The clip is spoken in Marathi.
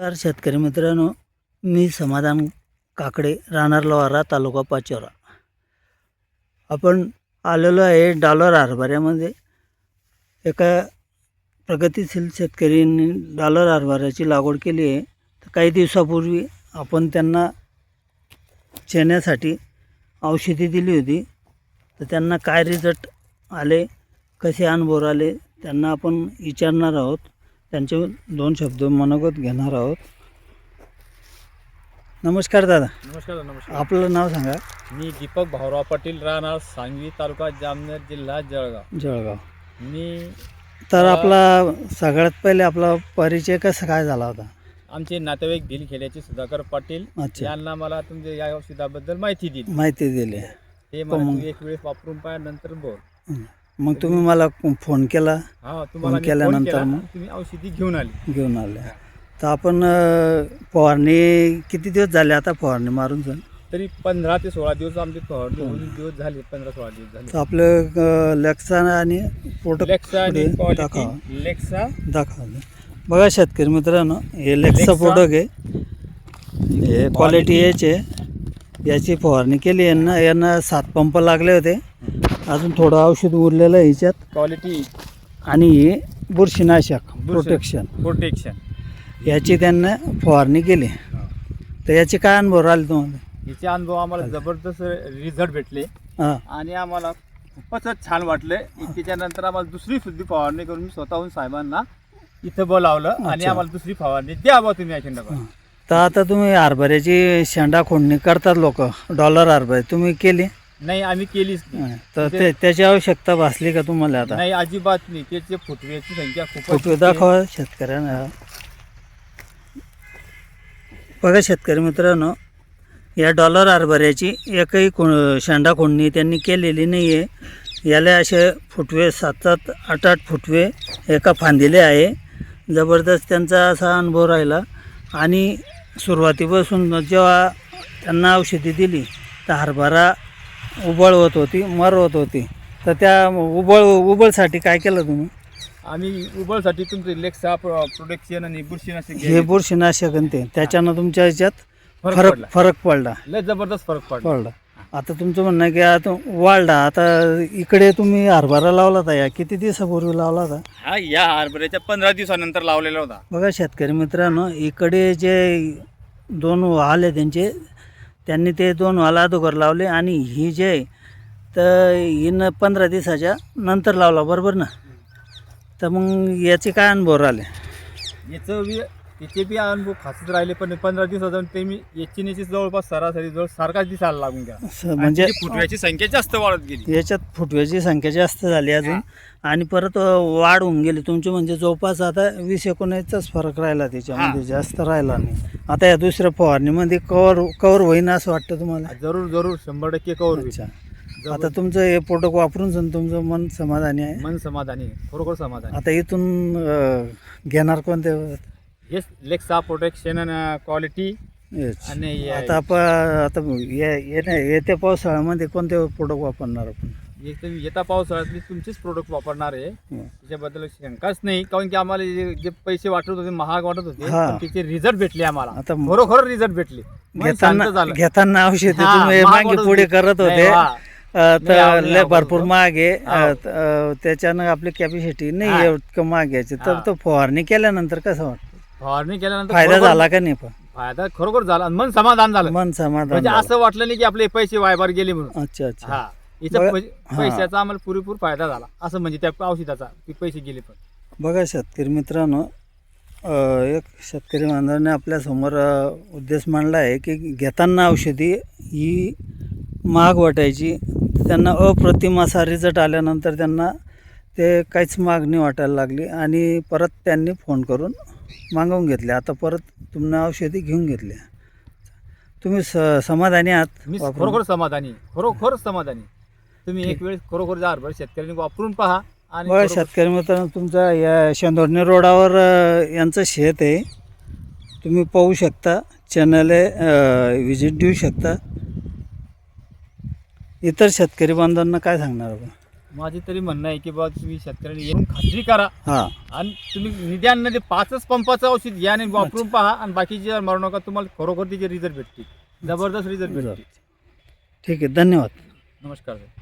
तर शेतकरी मित्रांनो मी समाधान काकडे राहणार लोहारा तालुका पाचोरा. आपण आलेलो आहे डॉलर हरभऱ्यामध्ये. एका प्रगतीशील शेतकरींनी डॉलर हरभऱ्याची लागवड केली आहे. तर काही दिवसापूर्वी आपण त्यांना चेण्यासाठी औषधी दिली होती. तर त्यांना काय रिझल्ट आले कसे अनुभव आले त्यांना आपण विचारणार आहोत. त्यांचे दोन शब्द मनोगत घेणार आहोत. नमस्कार दादा. नमस्कार नमस्कार. आपलं नाव सांगा. मी दीपक भाऊराव पाटील राहणार सांगवी तालुका जामनेर जिल्हा जळगाव. जळगाव. मी तर आपला सगळ्यात पहिले आपला परिचय कसा काय झाला होता? आमचे नातेवाईक भिलखेड्याचे सुधाकर पाटील. अच्छा. यांना मला तुमच्या या औषधाबद्दल माहिती दिली. माहिती दिली. ते मला मग- तू एक वेळेस वापरून पाय नंतर बोल. हं. मग तुम्ही मला फोन केला. हा तुम्हाला मी केल्यानंतर फोन केला, मग? तुम्ही औषधी घेऊन आली. घेऊन आले. तर आपण अ, फवारणी किती दिवस झाले आता फवारणी मारून सर? तरी पंधरा ते सोळा दिवस आमचे फवारणी होऊन दिवस झाले पंधरा सोळा दिवस झाले. तर आपलं लेक्सा आणि प्रोडक्ट लेक्सा आणि दाखवा. क्वालिटी लेक्सा. दाखवा बघा शेतकरी मित्रांनो हे लेक्सा लेक्सा. प्रोडक्ट आहे. हे क्वालिटी याचे याची फवारणी केली. यांना यांना सात पंप लागले होते. अजून थोडं औषध उरलेलं आहे ह्याच्यात क्वालिटी आणि हे बुरशीनाशक प्रोटेक्शन प्रोटेक्शन याची त्यांना फवारणी केली. तर याचे काय अनुभव आले तुम्हाला? याचे अनुभव आम्हाला जबरदस्त रिझल्ट भेटले. हां. आणि आम्हाला खूपच छान वाटलं. त्याच्यानंतर आम्हाला दुसरी सुद्धा फवारणी करून मी स्वतःहून साहेबांना इथं बोलावलं आणि अच्छा. आम्हाला दुसरी फवारणी द्या बा तुम्ही अखंड तर आता तुम्ही हरभऱ्याची शेंडा खोडणी करतात लोक. डॉलर हरभरे. तुम्ही केली? नाही आम्ही केलीच नाही. तर ते त्याची आवश्यकता भासली का तुम्हाला आता? नाही अजिबात नाही. त्याचे फुटव्याची संख्या खूपच फोटो दाखवा शेतकऱ्यांना. बघा शेतकरी मित्रांनो या डॉलर हरभऱ्याची एकही को शेंडा खोडणी त्यांनी केलेली नाही आहे याला असे फुटवे सात सात आठ आठ फुटवे एका फांदिले आहे. जबरदस्त त्यांचा असा अनुभव राहिला. आणि सुरुवातीपासून जेव्हा त्यांना औषधी दिली तर हरभरा उबळ होत होती मर होत. होती तर त्या उबळ उबळसाठी काय केलं तुम्ही? आम्ही उबळसाठी तुमचं लेक्सा प्रोडक्शन आणि बुरशीनाशक हे बुरशीनाशक आणि ते. त्याच्यानं तुमच्या ह्याच्यात फरक फरक पडला. फरक पडला. लय जबरदस्त फरक पडला. पडला. आता तुमचं म्हणणं आहे की आता वाढला. आता इकडे तुम्ही हरभरा लावला होता या. किती दिवसापूर्वी लावला होता? हा या हरभऱ्याच्या पंधरा दिवसानंतर लावलेला होता. बघा शेतकरी मित्रांनो इकडे जे दोन आहे त्यांचे त्यांनी ते दोन वाला अगोदर लावले आणि ही जे आहे, तर हिनं पंधरा दिवसाच्या नंतर लावला बरोबर ना? तर मग याचे काय अनुभव राहिले? याचं बी त्याचे बी अनुभव खासच राहिले पण पंधरा दिवसात ते मी याची न्याची जवळपास सरासरी जवळ सारखाच दिसायला लागून गेला. म्हणजे फुटव्याची संख्या जास्त वाढत गेली. याच्यात फुटव्याची संख्या जास्त झाली अजून. आणि परत वाढ होऊन गेली. तुमची म्हणजे जवळपास आता वीस एकोणीसचाच फरक राहिला त्याच्यामध्ये जास्त राहिला नाही. आता या दुसऱ्या फवारणीमध्ये कवर कवर होईन असं वाटतं तुम्हाला? जरूर जरूर. शंभर टक्के कवर होईल. अच्छा. आता तुमचं हे प्रोडक्ट वापरून सण तुमचं मन समाधानी आहे? मन समाधानी आहे. खरोखर समाधानी आता इथून अं, घेणार कोणते? हेच लेक्सा प्रोटेक्शन क्वालिटी. आणि हे- आता आपण आता ये- येण्या- येत्या पावसाळ्यामध्ये कोणते प्रोडक्ट वापरणार आपण तुम्ही येता पावसाळ्यात मी तुमचेच प्रोडक्ट वापरणार आहे हं. त्याच्याबद्दल शंकाच नाही कारण की आम्हाला जे जे पैसे वाटत होते महाग वाटत होते हा. पण त्याचे रिझल्ट भेटले आम्हाला आता खरोखर रिझल्ट भेटले घेताना झालं. घेताना औषध हा, तुम्ही महाग मागे वाटत पुढे होते. करत नाही, होते. अ, नाही, तर आवडलं, लय आवडलं. भरपूर महाग आहे अ. त- अ, त्याच्यानं आपली कॅपॅसिटी नाही हा. महाग घ्यायची तर हा. तो फवारणी केल्यानंतर कसं वाटतं फवारणी केल्यानंतर फायदा खरोखर- झाला का नाही पण? फायदा खरोखर झाला आणि मन समाधान झालं. मन समाधान म्हणजे झालं. असं वाटलं नाही की आपले पैसे वायबार गेले म्हणून. अच्छा अच्छा. हा. बघा- पै- हा. पैशाचा आम्हाला पुरेपूर फायदा झाला. असं म्हणजे त्या औषधाचा की पैसे गेले पण. बघा शेतकरी मित्रांनो अ, एक शेतकरी बांधवाने आपल्यासमोर अ, उद्देश मांडला आहे की घेताना औषधी ही महाग वाटायची. त्यांना अप्रतिम असा रिझल्ट आल्यानंतर त्यांना ते काहीच मागणी वाटायला लागली आणि परत त्यांनी फोन करून मागवून घेतले आता परत तुम्ही औषधी घेऊन घेतल्या तुम्ही स समाधानी आहात मी वापरून? खरोखर समाधानी. खरोखर समाधानी. तुम्ही एक वेळेस खरोखर जा हरभरा शेतकऱ्यांनी वापरून पहा आणि बघा खरोखर- शेतकरी मित्रांनो तुमचा या शेंदोरणी रोडावर अ, यांचं शेत आहे तुम्ही पाहू शकता चॅनलला व्हिजिट देऊ शकता इतर शेतकरी बांधवांना काय सांगणार आपण माझी तरी म्हणणं आहे की बाबा तुम्ही शेतकऱ्यांनी येऊन खात्री करा. हां. आणि तुम्ही निदान पाचच पंपाचं औषध या आणि वापरून पहा आणि बाकीचे मारू नका तुम्हाला खरोखर तिचे रिझल्ट भेटतील. जबरदस्त रिझल्ट भेटतील. ठीक आहे धन्यवाद. नमस्कार सर.